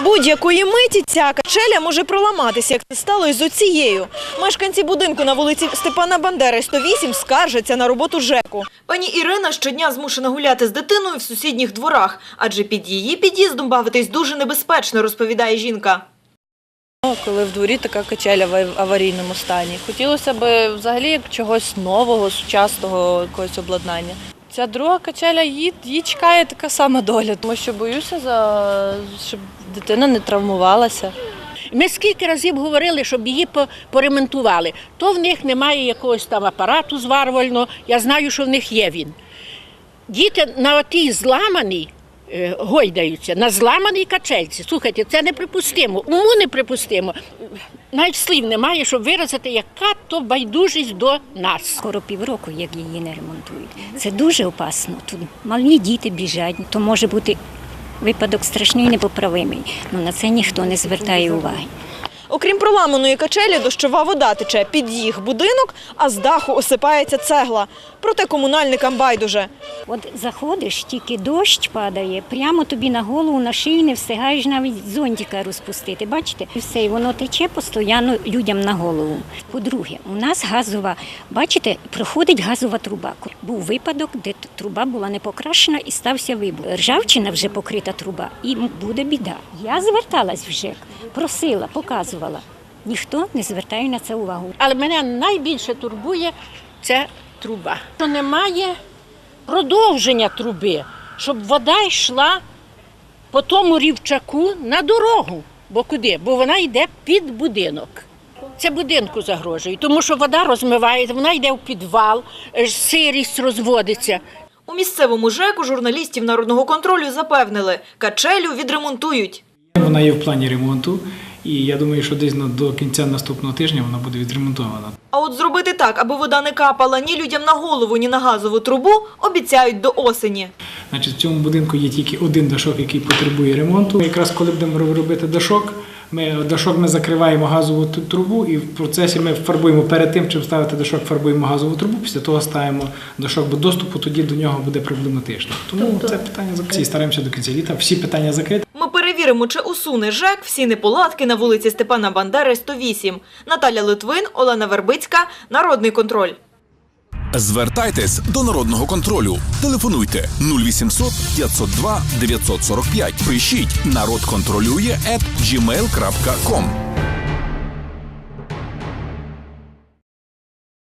Будь-якої миті ця качеля може проламатися, як це стало і з оцією. Мешканці будинку на вулиці Степана Бандери 108 скаржаться на роботу ЖЕКу. Пані Ірина щодня змушена гуляти з дитиною в сусідніх дворах, адже під її під'їздом бавитись дуже небезпечно, розповідає жінка. Ну, Коли в дворі така качеля в аварійному стані. Хотілося б взагалі чогось нового, сучасного якогось обладнання. Ця друга качеля, її, її чекає така сама доля, тому що боюся, за, щоб дитина не травмувалася. Ми скільки разів говорили, щоб її по- поремонтували. То в них немає якогось там апарату зварвального, я знаю, що в них є він. Діти на отій зламаній е, гойдаються, на зламаній качельці. Слухайте, це неприпустимо. Уму неприпустимо. Навіть слів немає, щоб виразити, яка то байдужість до нас. Скоро півроку, як її не ремонтують. Це дуже опасно. Тут малі діти біжать, то може бути випадок страшний, непоправимий. Ну на це ніхто не звертає уваги. Окрім проламаної качелі, дощова вода тече під їх будинок, а з даху осипається цегла. Проте комунальникам байдуже. От заходиш, тільки дощ падає, прямо тобі на голову, на шию не встигаєш навіть зонтика розпустити. Бачите, і все, і воно тече постійно людям на голову. По-друге, у нас газова, бачите, проходить газова труба. Був випадок, де труба була не покрашена і стався вибух. Ржавчина вже покрита труба, і буде біда. Я зверталась в ЖЕК, просила, показувала. Ніхто не звертає на це увагу. Але мене найбільше турбує ця труба. Що немає продовження труби, щоб вода йшла по тому рівчаку на дорогу. Бо куди? Бо вона йде під будинок. Це будинку загрожує, тому що вода розмивається, вона йде в підвал, е, сирість розводиться. У місцевому ЖЕКу журналістів народного контролю запевнили, качелю відремонтують. Вона є в плані ремонту, і я думаю, що десь до кінця наступного тижня вона буде відремонтована. А от зробити так, аби вода не капала ні людям на голову, ні на газову трубу, обіцяють до осені. Значить, в цьому будинку є тільки один дашок, який потребує ремонту. Якраз коли будемо робити дашок, ми дашок ми закриваємо газову трубу, і в процесі ми фарбуємо перед тим, чим ставити дашок, фарбуємо газову трубу. Після того ставимо дашок, бо доступу тоді до нього буде проблематично. Тому це питання закриті. Стараємося до кінця літа. Всі питання закриті. Перевіримо, чи усуне ЖЕК всі неполадки на вулиці Степана Бандери, 108. Наталя Литвин, Олена Вербицька, Народний контроль. Звертайтесь до народного контролю. Телефонуйте 0800 502 945. Пишіть народ контролює at.